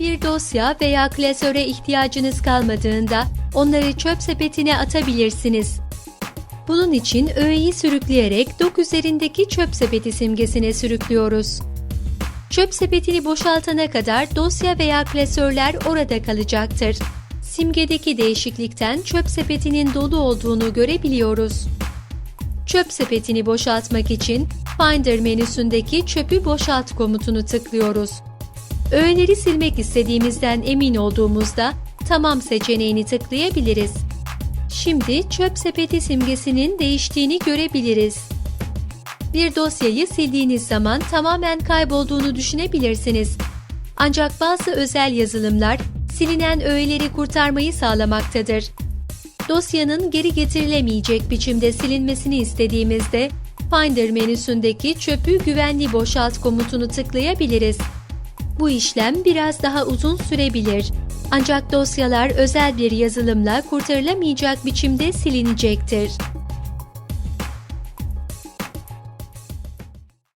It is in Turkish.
Bir dosya veya klasöre ihtiyacınız kalmadığında onları çöp sepetine atabilirsiniz. Bunun için öğeyi sürükleyerek dok üzerindeki çöp sepeti simgesine sürüklüyoruz. Çöp sepetini boşaltana kadar dosya veya klasörler orada kalacaktır. Simgedeki değişiklikten çöp sepetinin dolu olduğunu görebiliyoruz. Çöp sepetini boşaltmak için Finder menüsündeki çöpü boşalt komutunu tıklıyoruz. Öğeleri silmek istediğimizden emin olduğumuzda tamam seçeneğini tıklayabiliriz. Şimdi çöp sepeti simgesinin değiştiğini görebiliriz. Bir dosyayı sildiğiniz zaman tamamen kaybolduğunu düşünebilirsiniz. Ancak bazı özel yazılımlar silinen öğeleri kurtarmayı sağlamaktadır. Dosyanın geri getirilemeyecek biçimde silinmesini istediğimizde Finder menüsündeki çöpü güvenli boşalt komutunu tıklayabiliriz. Bu işlem biraz daha uzun sürebilir. Ancak dosyalar özel bir yazılımla kurtarılamayacak biçimde silinecektir.